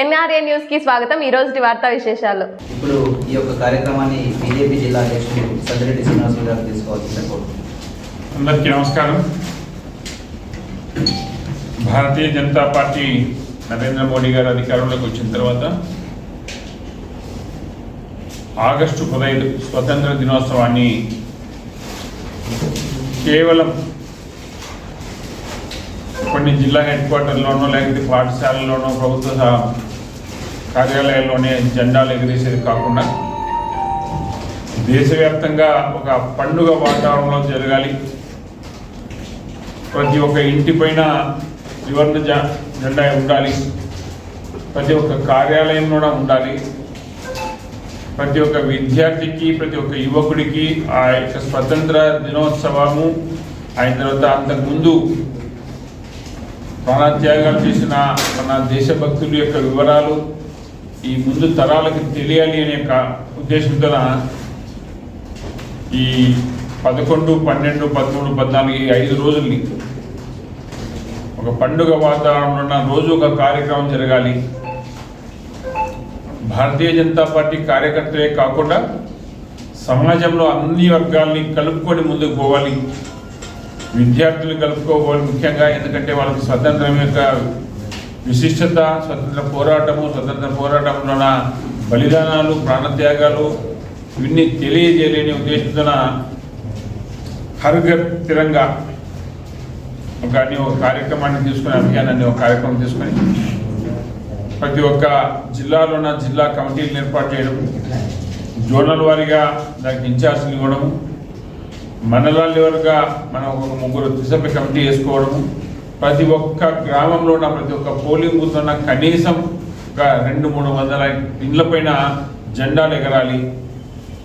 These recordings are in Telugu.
ఎన్ఆర్ఏ న్యూస్కి స్వాగతం. ఈ రోజు వార్తా విశేషాలు. ఇప్పుడు ఈ యొక్క కార్యక్రమాన్ని బీజేపీ జిల్లా అధ్యక్షుడు సందిరెడ్డి శ్రీనివాసులు గారు తీసుకోవాల్సిందే అందరికీ నమస్కారం. భారతీయ జనతా పార్టీ నరేంద్ర మోడీ గారు అధికారంలోకి వచ్చిన తర్వాత ఆగస్టు పదహైదు స్వతంత్ర దినోత్సవాన్ని కేవలం కొన్ని జిల్లా హెడ్ క్వార్టర్లోనో లేకపోతే పాఠశాలలోనో ప్రభుత్వ కార్యాలయాల్లోనే జెండాలు ఎగిరేసేది కాకుండా దేశవ్యాప్తంగా ఒక పండుగ వాతావరణంలో జరగాలి. ప్రతి ఒక్క ఇంటి పైన త్రివర్ణ జ- జెండా ఉండాలి. ప్రతి ఒక్క కార్యాలయం కూడా ఉండాలి. ప్రతి ఒక్క విద్యార్థికి ప్రతి ఒక్క యువకుడికి ఆ యొక్క స్వతంత్ర దినోత్సవము అయిన తర్వాత అంతకుముందు ప్రాణత్యాగాలు చేసిన మన దేశభక్తుల యొక్క వివరాలు ఈ ముందు తరాలకు తెలియాలి అనే యొక్క ఉద్దేశంతో ఈ పదకొండు పన్నెండు పదమూడు పద్నాలుగు ఐదు రోజుల్ని ఒక పండుగ వాతావరణంలో ఉన్న రోజు ఒక కార్యక్రమం జరగాలి. భారతీయ జనతా పార్టీ కార్యకర్తలే కాకుండా సమాజంలో అన్ని వర్గాల్ని కలుపుకొని ముందుకు పోవాలి. విద్యార్థులు కలుపుకోవాలి ముఖ్యంగా ఎందుకంటే వాళ్ళకి స్వతంత్రం యొక్క విశిష్టత స్వతంత్ర పోరాటము స్వతంత్ర పోరాటంలోన బలిదానాలు ప్రాణత్యాగాలు ఇవన్నీ తెలియజేయలేని ఉద్దేశంతో హర్ తిరంగా ఒక ఒక కార్యక్రమాన్ని తీసుకుని అభియానాన్ని ఒక కార్యక్రమం తీసుకొని ప్రతి ఒక్క జిల్లాలోన జిల్లా కమిటీలు ఏర్పాటు చేయడం జోనల్ వారీగా దానికి ఇన్ఛార్జ్లు ఇవ్వడము మండలాల లెవెల్గా మనం ఒక ముగ్గురు త్రిసభ్య కమిటీ వేసుకోవడము ప్రతి ఒక్క గ్రామంలో ఉన్న ప్రతి ఒక్క పోలింగ్ బూత్ ఉన్న కనీసం ఒక రెండు మూడు వందల ఇండ్లపైన జెండాలు ఎగరాలి.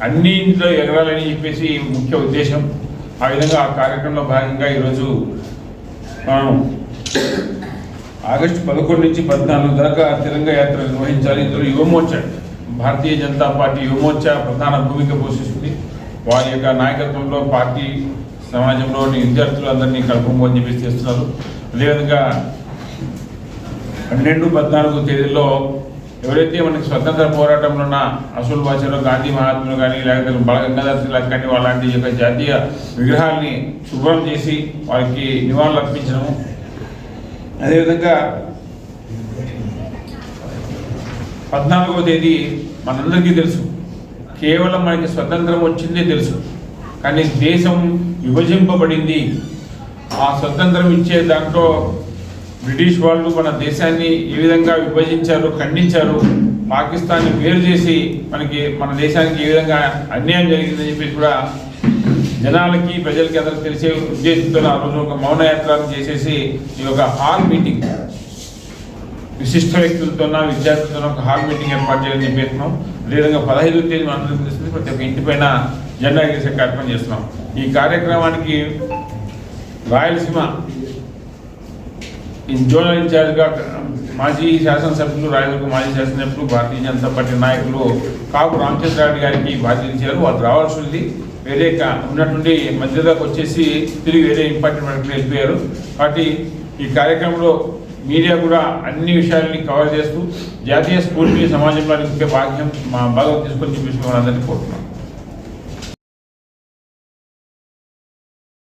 అన్ని ఇంట్లో ఎగరాలని చెప్పేసి ముఖ్య ఉద్దేశం. ఆ విధంగా ఆ కార్యక్రమంలో భాగంగా ఈరోజు మనం ఆగస్టు పదకొండు నుంచి పద్నాలుగు దాకా తిరంగ యాత్ర నిర్వహించాలి. ఇందులో యువమోర్చా భారతీయ జనతా పార్టీ యువమోర్చా ప్రధాన భూమిక పోషిస్తుంది. వారి యొక్క నాయకత్వంలో పార్టీ సమాజంలోని విద్యార్థులు అందరినీ కలుపుకోమని చెప్పేసి చేస్తున్నారు. అదేవిధంగా పన్నెండు పద్నాలుగు తేదీల్లో ఎవరైతే మనకి స్వతంత్ర పోరాటంలో ఉన్న అసలు భాషలో గాంధీ మహాత్ములు కానీ లేకపోతే బాలగంగాధర్ తిలక్ కానీ వాళ్ళంటి యొక్క జాతీయ విగ్రహాల్ని శుభ్రం చేసి వారికి నివాళులు అర్పించడము. అదేవిధంగా పద్నాలుగవ తేదీ మనందరికీ తెలుసు. కేవలం మనకి స్వతంత్రం వచ్చిందే తెలుసు. కానీ దేశం విభజింపబడింది. ఆ స్వతంత్రం ఇచ్చే దాంట్లో బ్రిటిష్ వాళ్ళు మన దేశాన్ని ఏ విధంగా విభజించారు ఖండించారు పాకిస్తాన్ని వేరు చేసి మనకి మన దేశానికి ఏ విధంగా అన్యాయం జరిగిందని చెప్పేసి కూడా జనాలకి ప్రజలకి అందరికి తెలిసే ఉద్దేశంతో ఆ రోజు ఒక మౌన యాత్ర చేసేసి ఈ యొక్క హాల్ మీటింగ్ విశిష్ట వ్యక్తులతో విద్యార్థులతో ఒక హాల్ మీటింగ్ ఏర్పాటు చేయాలని చెప్పేస్తున్నాం అదేవిధంగా పదహైదు తేదీ మనందరికీ ప్రతి ఒక్క ఇంటి పైన జెండా ఎగరేసే కార్యక్రమం చేస్తున్నాం. ఈ కార్యక్రమానికి రాయలసీమ జోనల్ ఇన్ఛార్జ్గా మాజీ శాసనసభ్యులు రాయలసీమ మాజీ శాసనసభ్యులు భారతీయ జనతా పార్టీ నాయకులు కాపు రామచంద్రారెడ్డి గారికి బాధ్యత ఇచ్చారు. వాళ్ళు రావాల్సి ఉంది వేరే ఉన్నటువంటి మధ్యలోకి వచ్చేసి తిరిగి వేరే ఇంపార్టెంట్ వెళ్ళిపోయారు. కాబట్టి ఈ కార్యక్రమంలో మీడియా కూడా అన్ని విషయాలని కవర్ చేస్తూ జాతీయ స్ఫూర్తిని సమాజంలో నింపే భాగ్యం మా భాగం తీసుకొని చూపించుకోవాలని కోరుతున్నాం.